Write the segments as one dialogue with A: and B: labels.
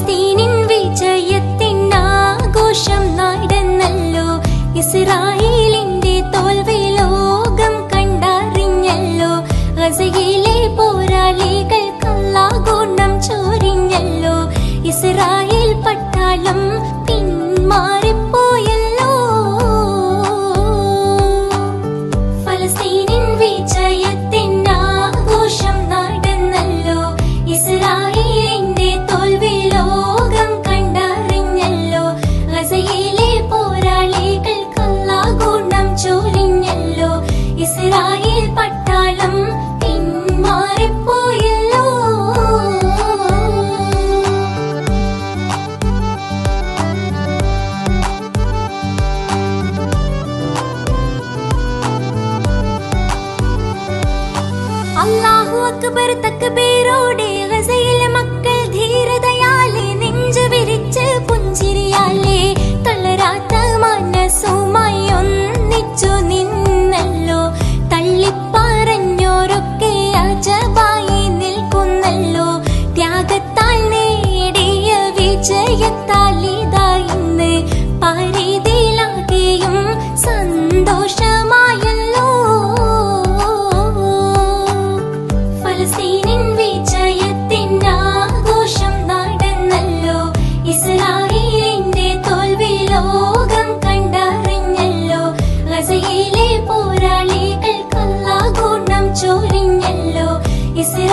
A: the அல்லாஹு அக்பர் தக்பீரோடே கசையில் மக்கள்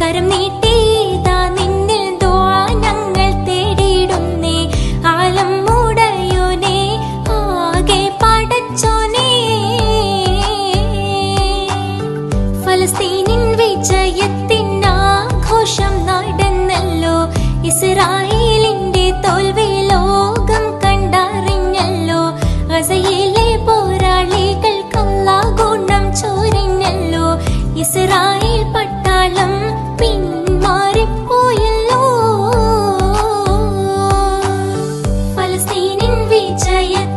A: കരം നിന്നിൽ ഞങ്ങൾ ആലം ഫലസ്തീനിൻ വിജയത്തിൻ ആഘോഷം നടന്നല്ലോ. ഇസ്രായേൽ विजयत्